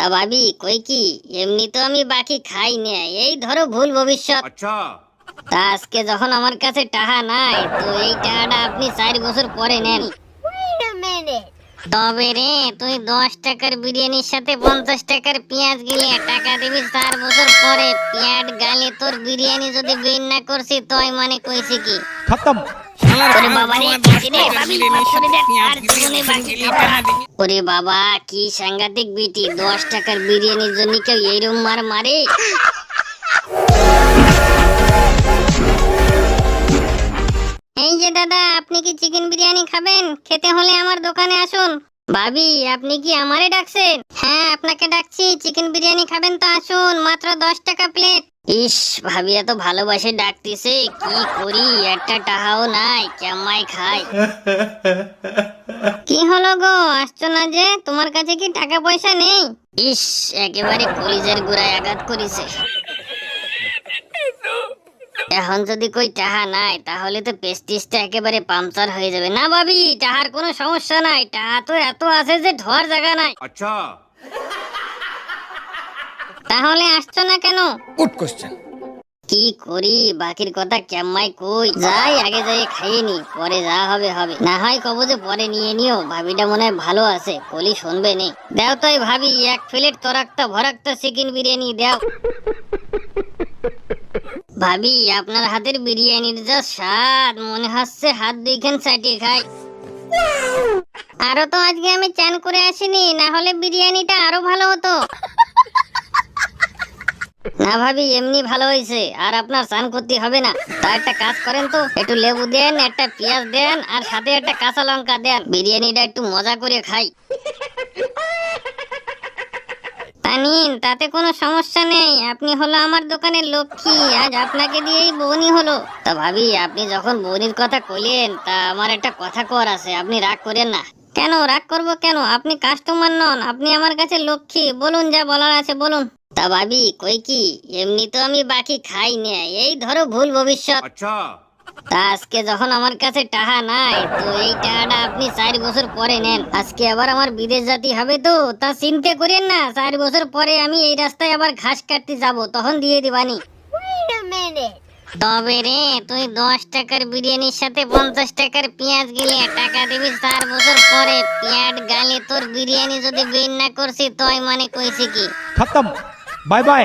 তা ভাবি কই কি? এমনি তো আমি বাকি খাই না। এই ধরো ভুল ভবিষ্যৎ। আচ্ছা। তা আজকে যখন আমার কাছে টাকা নাই তো এই টাকাটা আপনি চার বছর পরে নেন। তবে রে তুই দশ টাকার বিরিয়ানির সাথে পঞ্চাশ টাকার পেঁয়াজ গেলে টাকা দিবি চার বছর পরে পেঁয়াজ গালে তোর বিরিয়ানি যদি বের না করছি তুই মানে কইছি কি? ওরে বাবা কি সাংঘাতিক বিটি দশ টাকার বিরিয়ানির জন্য কেউ এইরম মার মারে? এই যে দাদা আপনি কি চিকেন খাবেন? খেতে হলে আমার দোকানে আসুন। ভাবি, আপনি কি আমারে ডাকছেন? হ্যাঁ আপনাকে ডাকছি। চিকেন বিরিয়ানি খাবেন তো আসুন, মাত্র দশ টাকা প্লেট। ইস, ভাবি এত ভালোবাসে ডাকতেছে, কি করি? একটা নাই কেমাই খাই কি হলো গো? আসছো না যে? তোমার কাছে কি টাকা পয়সা নেই? ইস, একেবারে কলিজের গুড়ায় আঘাত করেছে। এখন যদি কই টাহা নাই তাহলে তো পেস্টিসটা একেবারে পাংচার হয়ে যাবে। না ভাবি টাহার কোনো সমস্যা নাই। টাহা তো এত আছে যে ধোয়ার জায়গা নাই। আচ্ছা। তাহলে আসছো না কেন? গুড কোশ্চেন কি করি? বাকির কথা কেমাই কই? যাই আগে যাই খাইয়ে নি পরে যা হবে হবে। না হয় কবো যে পরে নিয়ে নিও ভাবিটা মনে হয় ভালো আছে কলি শুনবে নি। দেও তাই ভাবি এক প্লেট তোরাকটা ভরাক্তা চিকেন বিরিয়ানি দেও। ভাবি, আপনার হাতের বিরিয়ানির যা স্বাদ, মনে হচ্ছে হাত দুইখান চাটিয়ে খাই। আরও তো আজকে আমি চান করে আসিনি, না হলে বিরিয়ানিটা আরও ভালো হতো। না ভাবি, এমনি ভালো হয়েছে, আর আপনার চান করতে হবে না। তা একটা কাজ করেন তো, একটু লেবু দেন, একটা পেঁয়াজ দেন, আর সাথে একটা কাঁচা লঙ্কা দেন। বিরিয়ানিটা একটু মজা করে খাই। তানিন, তাতে কোনো সমস্যা নেই। আপনি হলো আমার দোকানের লক্ষ্মী, আজ আপনাকে দিয়েই বনি হলো। তা ভাবি, আপনি যখন বনির কথা কইলেন, তা আমার একটা কথা কর আছে, আপনি রাগ করেন না। কেন, রাগ করব কেন? আপনি কাস্টমার নন, আপনি আমার কাছে লক্ষ্মী। বলুন, যা বলার আছে বলুন। তা ভাবি, কই কি? এমনি তো আমি বাকি খাই না। এই ধরো ভুল ভবিষ্যৎ। আচ্ছা। আজকে যখন আমার কাছে টাকা নাই তো এই টাকাটা আপনি চার বছর পরে নেন। আজকে আবার আমার বিদেশ জাতি হবে তো তা চিন্তা করেন না চার বছর পরে আমি এই রাস্তায় আবার ঘাস কাটতে যাব তখন দিয়ে দিবানি। তবে রে তুই দশ টাকার বিরিয়ানির সাথে পঞ্চাশ টাকার পেঁয়াজ গেলে টাকা দিবি চার বছর পরে পেঁয়াজ গালে তোর বিরিয়ানি যদি বের না করছি তই মানে কইছি কি? খতম। Bye bye.